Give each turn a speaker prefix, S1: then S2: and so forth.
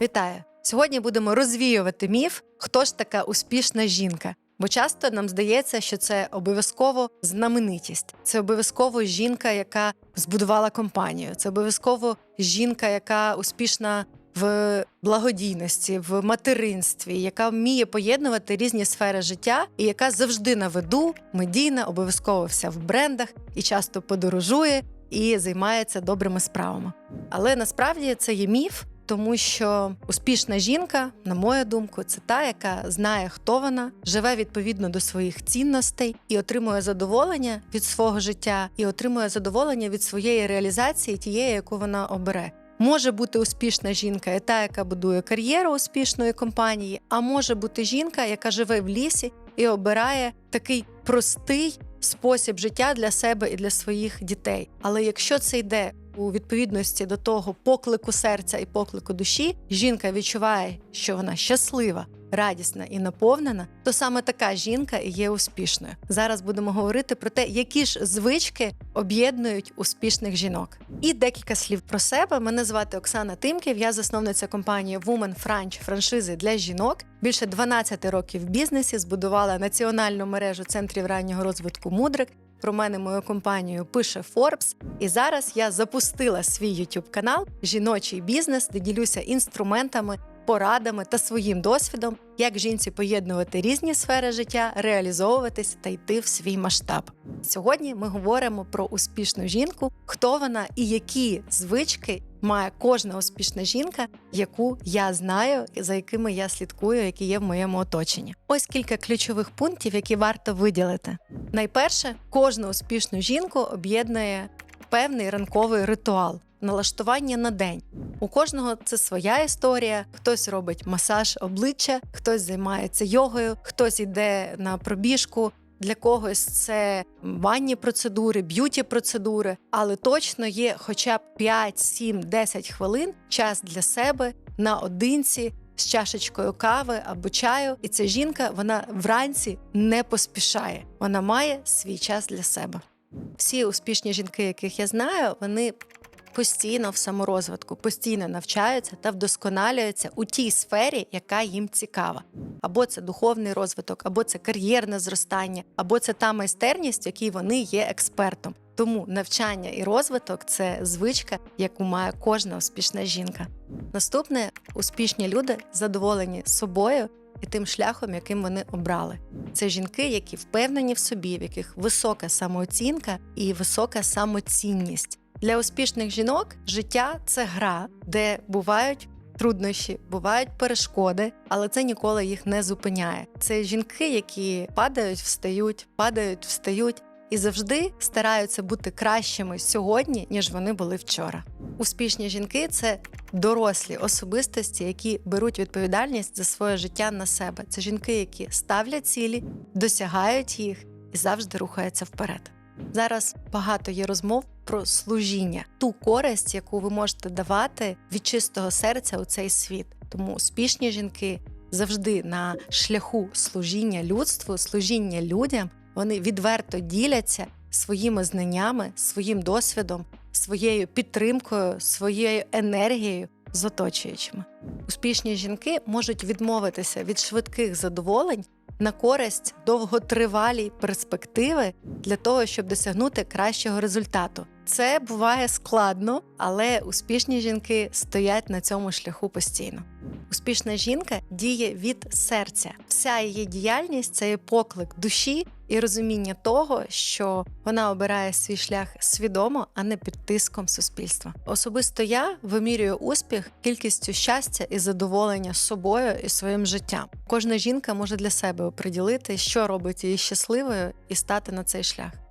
S1: Вітаю! Сьогодні будемо розвіювати міф, хто ж така успішна жінка. Бо часто нам здається, що це обов'язково знаменитість, це обов'язково жінка, яка збудувала компанію, це обов'язково жінка, яка успішна в благодійності, в материнстві, яка вміє поєднувати різні сфери життя, і яка завжди на виду, медійна, обов'язково вся в брендах і часто подорожує і займається добрими справами. Але насправді це є міф, тому що успішна жінка, на мою думку, це та, яка знає, хто вона, живе відповідно до своїх цінностей і отримує задоволення від свого життя, і отримує задоволення від своєї реалізації, тієї, яку вона обере. Може бути успішна жінка, і та, яка будує кар'єру успішної компанії, а може бути жінка, яка живе в лісі і обирає такий простий спосіб життя для себе і для своїх дітей. Але якщо це йде у відповідності до того поклику серця і поклику душі, жінка відчуває, що вона щаслива, радісна і наповнена, то саме така жінка і є успішною. Зараз будемо говорити про те, які ж звички об'єднують успішних жінок. І декілька слів про себе. Мене звати Оксана Тимків. Я засновниця компанії Woman French франшизи для жінок. Більше 12 років в бізнесі збудувала національну мережу центрів раннього розвитку Мудрик. Про мене мою компанію пише Forbes. І зараз я запустила свій YouTube канал Жіночий бізнес, де ділюся інструментами, порадами та своїм досвідом, як жінці поєднувати різні сфери життя, реалізовуватись та йти в свій масштаб. Сьогодні ми говоримо про успішну жінку, хто вона і які звички має кожна успішна жінка, яку я знаю, за якими я слідкую, які є в моєму оточенні. Ось кілька ключових пунктів, які варто виділити. Найперше, кожну успішну жінку об'єднує певний ранковий ритуал. Налаштування на день у кожного це своя історія. Хтось робить масаж обличчя, хтось займається йогою, хтось йде на пробіжку. Для когось це банні процедури, б'юті процедури, але точно є хоча б 5, 7, 10 хвилин час для себе наодинці з чашечкою кави або чаю. І ця жінка вона вранці не поспішає. Вона має свій час для себе. Всі успішні жінки, яких я знаю, вони постійно в саморозвитку, постійно навчаються та вдосконалюються у тій сфері, яка їм цікава. Або це духовний розвиток, або це кар'єрне зростання, або це та майстерність, якій вони є експертом. Тому навчання і розвиток це звичка, яку має кожна успішна жінка. Наступне успішні люди задоволені собою і тим шляхом, яким вони обрали. Це жінки, які впевнені в собі, в яких висока самооцінка і висока самоцінність. Для успішних жінок життя це гра, де бувають труднощі, бувають перешкоди, але це ніколи їх не зупиняє. Це жінки, які падають, встають, падають, встають. І завжди стараються бути кращими сьогодні, ніж вони були вчора. Успішні жінки це дорослі особистості, які беруть відповідальність за своє життя на себе. Це жінки, які ставлять цілі, досягають їх і завжди рухаються вперед. Зараз багато є розмов про служіння, ту користь, яку ви можете давати від чистого серця у цей світ. Тому успішні жінки завжди на шляху служіння людству, служіння людям. Вони відверто діляться своїми знаннями, своїм досвідом, своєю підтримкою, своєю енергією з оточуючими. Успішні жінки можуть відмовитися від швидких задоволень на користь довготривалій перспективи для того, щоб досягнути кращого результату. Це буває складно, але успішні жінки стоять на цьому шляху постійно. Успішна жінка діє від серця. Вся її діяльність це є поклик душі і розуміння того, що вона обирає свій шлях свідомо, а не під тиском суспільства. Особисто я вимірюю успіх кількістю щастя і задоволення собою і своїм життям. Кожна жінка може для себе оприділити, що робить її щасливою, і стати на цей шлях.